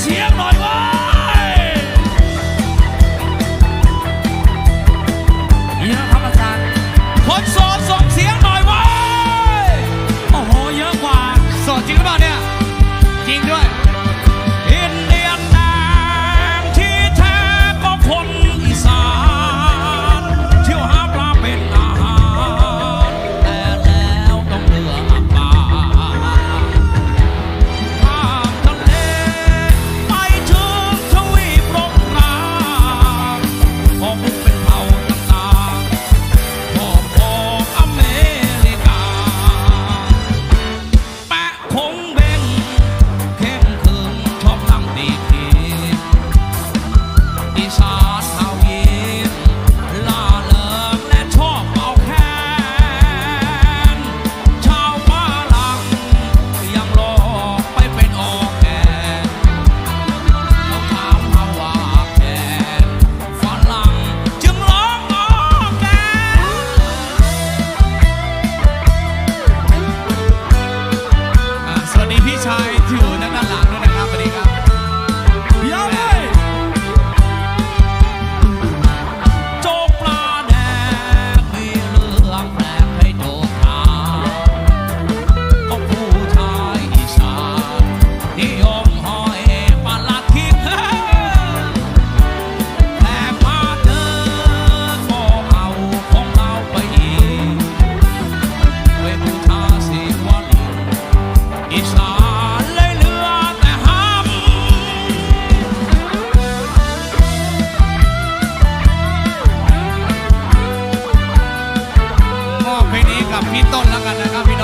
เชียงหน่อยว้ายเยอะครับอาจารย์ คนโอดส่งเสียงหน่อยว้ายโอ้โห เยอะกว่าสอนจริงหรือเปล่า ชายที่อยู่ด้านหลังด้วยนะครับสวัสดีครับ พี่ต้นแล้วกันนะครับพี่น้อง